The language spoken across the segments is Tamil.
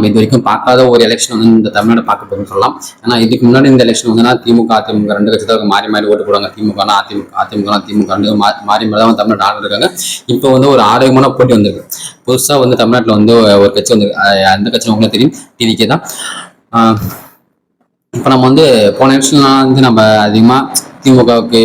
நம்ம இது வரைக்கும் பார்க்காத ஒரு எலெக்ஷன் வந்து இந்த தமிழ்நாடு பார்க்க போகுதுன்னு சொல்லலாம். ஏன்னா இதுக்கு முன்னாடி இந்த எலெக்ஷன் வந்துன்னா திமுக அதிமுக ரெண்டு கட்சி தான் மாறி மாறி ஓட்டு போடுவாங்க. திமுக அதிமுக அதிமுக திமுக ரெண்டு மா- மாறி மாறி தான் தமிழ்நாடு ஆண்டு இருக்காங்க. இப்போ வந்து ஒரு ஆரோக்கியமான போட்டி வந்திருக்கு. புதுசாக வந்து தமிழ்நாட்டில் வந்து ஒரு கட்சி வந்து அந்த கட்சி உங்களுக்கு தெரியும். டிவிக்கே தான். இப்போ நம்ம வந்து போன எலெக்ஷன்லாம் வந்து நம்ம அதிகமாக திமுகவுக்கு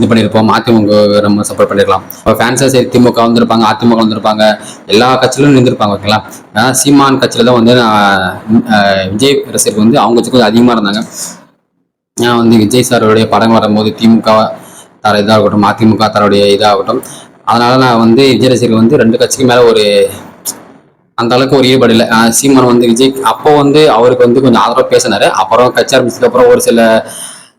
இது பண்ணியிருப்போம். அதிமுக நம்ம சப்போர்ட் பண்ணிருக்கலாம். இப்போ ஃபேன்ஸாக சரி திமுக வந்திருப்பாங்க அதிமுக வந்திருப்பாங்க. எல்லா கட்சியிலும் நின்றுருப்பாங்க ஓகேங்களா ஆனால் சீமான் கட்சியில் தான் வந்து நான், விஜய் ரசிகர்கள் வந்து அவங்க கட்சி கொஞ்சம் அதிகமாக இருந்தாங்க. ஏன்னா வந்து விஜய் சாரோடைய படம் வரும்போது திமுக தர இதாகட்டும் அதிமுக தரோடைய இதாகட்டும். அதனால நான் வந்து விஜய் ரசிகர்கள் வந்து ரெண்டு கட்சிக்கு மேலே ஒரு அந்த அளவுக்கு ஒரு ஈடுபாடு இல்லை. சீமான் வந்து விஜய் அப்போ வந்து அவருக்கு வந்து கொஞ்சம் ஆதரவாக பேசினாரு. அப்புறம் கட்சி ஆரம்பிச்சதுக்கப்புறம் ஒரு சில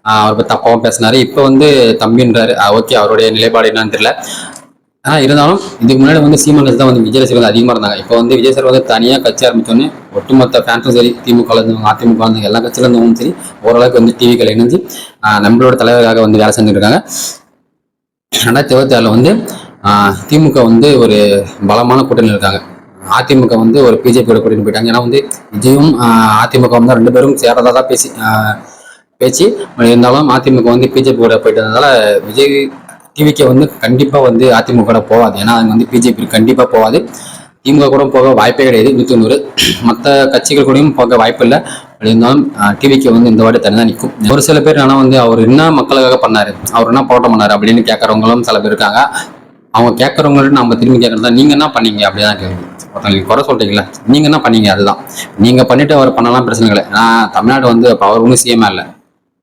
அவர் பற்றி தப்பாகவும் பேசினாரு. இப்போ வந்து தம்பின்றாரு. ஓகே அவருடைய நிலைப்பாடு என்னன்னு தெரியல. ஆனால் இருந்தாலும் இதுக்கு முன்னாடி வந்து சீமான் தான் வந்து விஜய் வந்து அதிகமாக இருந்தாங்க. இப்போ வந்து விஜய் சார் வந்து தனியாக கட்சி ஆரம்பித்தோன்னே ஒட்டுமொத்த ஃபேன்ஸும் சரி திமுக இருந்தவங்க அதிமுக இருந்தவங்க எல்லா கட்சியில இருந்தவங்களும் சரி ஓரளவுக்கு வந்து டிவிக்கள் இணைஞ்சு நம்மளோட தலைவராக வந்து வேலை செஞ்சுட்டு இருக்காங்க. ரெண்டாயிரத்தி இருபத்தி ஆறில் வந்து திமுக வந்து ஒரு பலமான கூட்டணியில் இருக்காங்க. அதிமுக வந்து ஒரு பிஜேபியோட கூட்டணி போயிட்டாங்க. ஏன்னா வந்து விஜயும் அதிமுக வந்து ரெண்டு பேரும் சேரதா தான் பேசி பேச்சு. இருந்தாலும் அதிமுக வந்து பிஜேபி கூட போயிட்டு இருந்ததால விஜய் டிவிக்கு வந்து கண்டிப்பாக வந்து அதிமுக கூட போகாது ஏன்னா அங்கே வந்து பிஜேபி கண்டிப்பாக போகாது திமுக கூட போக வாய்ப்பே கிடையாது நூற்றி நூறு. மற்ற கட்சிகள் கூடயும் போக வாய்ப்பு இல்லை. இருந்தாலும் டிவிக்கு வந்து இந்த வாட்டி தனியாக நிற்கும் ஒரு சில பேர் ஆனால் வந்து அவர் என்ன மக்களுக்காக பண்ணார்? அவர் என்ன போராட்டம் பண்ணாரு? அப்படின்னு கேட்குறவங்களும் சில பேர் இருக்காங்க. அவங்க கேட்குறவங்கள்ட்ட நம்ம திரும்பி கேட்குறதா நீங்கள் என்ன பண்ணீங்க? அப்படிதான் கேள்வி. ஒருத்தங்களுக்கு குறை சொல்கிறீங்களா நீங்கள் என்ன பண்ணீங்க? அதுதான். நீங்கள் பண்ணிவிட்டு அவர் பண்ணலாம் பிரச்சனை இல்லை. நான் தமிழ்நாடு வந்து அப்போ அவர் ஒன்றும் சிஎம் இல்லை.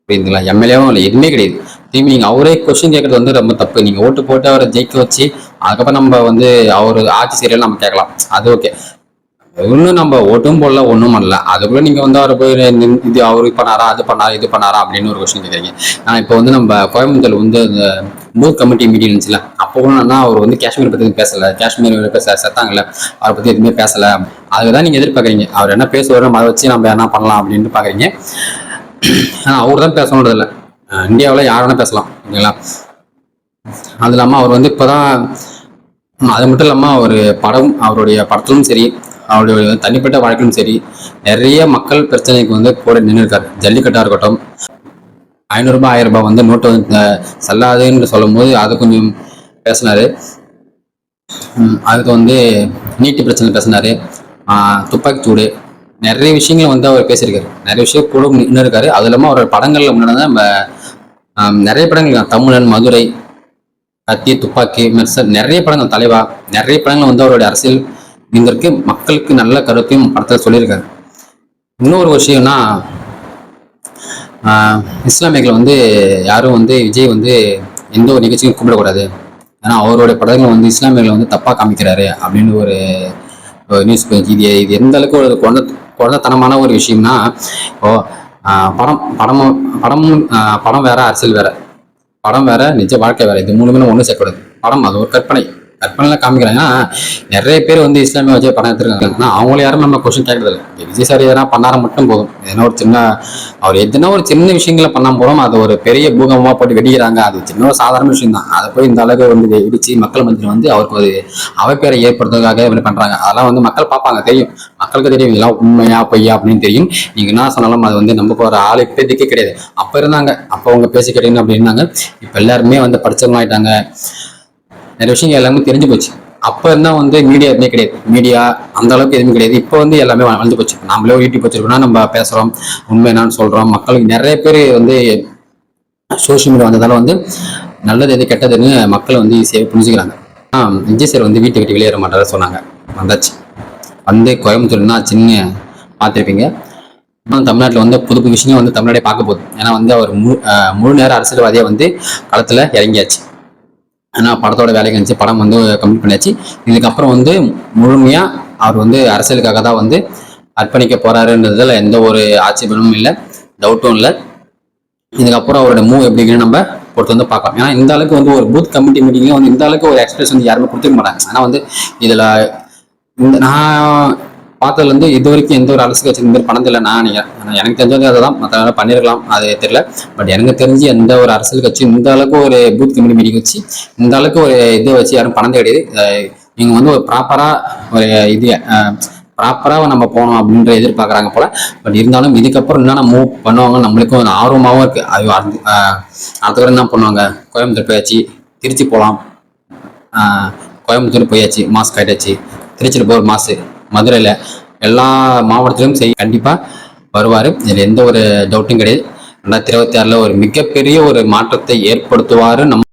புரியுதுங்களா எம்எல்ஏவும் இல்லை எதுவுமே கிடையாது. திரும்பி நீங்கள் அவரே கொஸ்டின் கேட்கறது வந்து ரொம்ப தப்பு. நீங்கள் ஓட்டு போட்டு அவரை ஜெயிக்க வச்சு அதுக்கப்புறம் நம்ம வந்து அவர் ஆட்சி சீரியல் நம்ம கேட்கலாம். அது ஓகே இன்னும் நம்ம ஓட்டும் போடல ஒன்றும் பண்ணல. அதுக்குள்ள நீங்க வந்து அவர் போய் இது அவர் பண்ணாரா அது பண்ணாரா இது பண்ணாரா அப்படின்னு ஒரு கொஸ்டின் கேட்குறீங்க. ஆனால் இப்போ வந்து நம்ம கோயம்புத்தூர் வந்து அந்த பூத் கமிட்டி மீட்டிங் இருந்துச்சுல அப்போ கூட நான் அவர் வந்து காஷ்மீர் பற்றி பேசலை பேசல. காஷ்மீர் பேச செத்தாங்கல்ல அவரை பற்றி எதுவுமே பேசலை. அதுக்கு தான் நீங்கள் எதிர்பார்க்குறீங்க. அவர் என்ன பேசுவாரோ அதை வச்சு நம்ம என்ன பண்ணலாம் அப்படின்னு பார்க்குறீங்க ஆனால் அவர் தான் பேசணுன்றது இல்லை இந்தியாவில் யார் வேணா பேசலாம் ஓகேங்களா? அது இல்லாமல் அவர் வந்து இப்போ தான் அது மட்டும் இல்லாமல் அவர் படம் அவருடைய படத்திலும் சரி அவருடைய தனிப்பட்ட வாழ்க்கையிலும் சரி நிறைய மக்கள் பிரச்சனைக்கு வந்து கூட நின்று இருக்காரு ஜல்லிக்கட்டாக இருக்கட்டும் ஐநூறுரூபா ஆயிரம் ரூபாய் வந்து நோட்டு வந்து செல்லாதுன்னு சொல்லும் போது அது கொஞ்சம் பேசினார். அதுக்கு வந்து நீட்டு பிரச்சனை பேசினார். துப்பாக்கி சூடு நிறைய விஷயங்களை வந்து அவர் பேசியிருக்காரு. நிறைய விஷயம் கூட நின்று இருக்காரு அது இல்லாமல் அவரோட படங்கள்ல முன்னாடி நம்ம நிறைய படங்கள் தமிழன் மதுரை கத்தி துப்பாக்கி மெர்சல் நிறைய படங்கள் தலைவா நிறைய படங்கள் வந்து அவருடைய அரசியல் இருந்திருக்கு. மக்களுக்கு நல்ல கருத்தையும் படத்தில் சொல்லியிருக்காரு. இன்னொரு விஷயம்னா ஆஹ், இஸ்லாமியர்கள் வந்து யாரும் வந்து விஜய் வந்து எந்த ஒரு நிகழ்ச்சியும் கூப்பிடக்கூடாது. ஏன்னா அவருடைய படங்களை வந்து இஸ்லாமியர்களை வந்து தப்பாக காமிக்கிறாரு அப்படின்னு ஒரு நியூஸ் இது இது எந்த அளவுக்கு ஒரு குழந்தை குழந்தைத்தனமான ஒரு விஷயம்னா இப்போ படம் படம் படமும் படமும் படம் வேற அரசியல் வேற. படம் வேற நிஜ வாழ்க்கை வேற. இது மூணுமே ஒன்றும் சேர்க்கக்கூடாது படம் அது ஒரு கற்பனை. கற்பனையில காமிக்கிறாங்க நிறைய பேர் வந்து இஸ்லாமிய வச்சு படம் எடுத்துருக்காங்க. அவங்கள யாரும் நம்ம கொஸ்டின் கேட்கறது இல்லை. விஜய் சார் எதனா பண்ணார மட்டும் போதும். எதனா ஒரு சின்ன அவர் எதுனா ஒரு சின்ன விஷயங்களை பண்ண போதும். அது ஒரு பெரிய பூகமாக போட்டு வெடிக்கிறாங்க. அது சின்ன ஒரு சாதாரண விஷயம் தான். அதை போய் இந்த அளவுக்கு வந்து இடிச்சு மக்கள் மத்தியில் வந்து அவருக்கு ஒரு அவப்பேரை ஏற்படுத்துறதுக்காக இப்படி பண்ணுறாங்க அதெல்லாம் வந்து மக்கள் பார்ப்பாங்க தெரியும். மக்களுக்கு தெரியும் இதெல்லாம் உண்மையா பொய்யா அப்படின்னு தெரியும். நீங்கள் என்ன சொன்னாலும் அது வந்து நம்ம ஒரு ஆள் இப்போதைக்கு கிடையாது. அப்போ இருந்தாங்க. அப்போ அவங்க பேசி கிடையாது அப்படி இருந்தாங்க எல்லாருமே வந்து படிச்சவங்களாயிட்டாங்க. நிறைய விஷயங்கள் எல்லாமே தெரிஞ்சு போச்சு. அப்போ இருந்தால் வந்து மீடியா எதுவுமே கிடையாது. மீடியா அந்த அளவுக்கு எதுவுமே கிடையாது. இப்போ வந்து எல்லாமே வளர்ந்து போச்சு. நம்மளே யூடியூப் வச்சிருக்கோம்னா நம்ம பேசுகிறோம் உண்மை என்னன்னு சொல்கிறோம் மக்களுக்கு நிறைய பேர் வந்து சோஷியல் மீடியா வந்ததால வந்து நல்லது எது கெட்டதுன்னு மக்கள் வந்து ஈஸியாக புரிஞ்சுக்கிறாங்க. ஆ விஜய் சார் வந்து வீட்டை விட்டு வெளியேற மாட்டாரு சொன்னாங்க. வந்தாச்சு. வந்து கோயம்புத்தூர்னா சின்ன பார்த்துருப்பீங்க. தமிழ்நாட்டில் வந்து புது புது விஷயங்கள் வந்து தமிழ்நாடே பார்க்க போகுது. ஏன்னா வந்து அவர் முழு முழு நேர அரசியல்வாதியாக வந்து களத்தில் இறங்கியாச்சு. ஆனால் படத்தோட வேலைக்கு இருந்துச்சு. படம் வந்து கம்ப்ளீட் பண்ணியாச்சு. இதுக்கப்புறம் வந்து முழுமையாக அவர் வந்து அரசியலுக்காக தான் வந்து அர்ப்பணிக்க போறாருன்றதுல எந்த ஒரு ஆட்சேபனமும் இல்லை. டவுட்டும் இல்லை. இதுக்கப்புறம் அவரோட மூவ் எப்படிங்கன்னு நம்ம பொறுத்து வந்து பார்க்கலாம். ஏன்னா இந்த அளவுக்கு வந்து ஒரு பூத் கமிட்டி மீட்டிங்ல வந்து இந்த அளவுக்கு ஒரு எக்ஸ்பிரஸ் வந்து யாருமே கொடுத்துக்க மாட்டாங்க. ஆனால் வந்து இதில் இந்த நான் பார்த்ததுல இருந்து இது வரைக்கும் எந்த ஒரு அரசு கட்சி இந்த மாதிரி பண்ணதில்லை நான் நினைக்கிறேன் எனக்கு தெரிஞ்சது அதுதான். மற்ற பண்ணிருக்கலாம் அது தெரியல. பட் எனக்கு தெரிஞ்சு எந்த ஒரு அரசியல் கட்சி இந்த அளவுக்கு ஒரு பூத் கமிட்டி மீட்டிங் வச்சு இந்த அளவுக்கு ஒரு இதை வச்சு யாரும் பண்ணதே கிடையாது நீங்கள் வந்து ஒரு ப்ராப்பரா ஒரு இது ப்ராப்பராக நம்ம போகணும் அப்படின்ற எதிர்பார்க்குறாங்க போல. பட் இருந்தாலும் இதுக்கப்புறம் என்னென்ன மூவ் பண்ணுவாங்க நம்மளுக்கும் ஒரு ஆர்வமாகவும் இருக்குது அது அடுத்த என்ன பண்ணுவாங்க? கோயம்புத்தூர் போயாச்சு திருச்சி போகலாம் கோயம்புத்தூர் போயாச்சு மாஸ்க் ஆகிட்டாச்சு திருச்சியில் போகிற மாசு. மதுரையில் எல்லா மாவட்டத்திலும் செய் கண்டிப்பாக வருவார். இதில் எந்த ஒரு டவுட்டும் கிடையாது. ரெண்டாயிரத்தி இருபத்தி ஆறில் ஒரு மிகப்பெரிய ஒரு மாற்றத்தை ஏற்படுத்துவார் நம்ம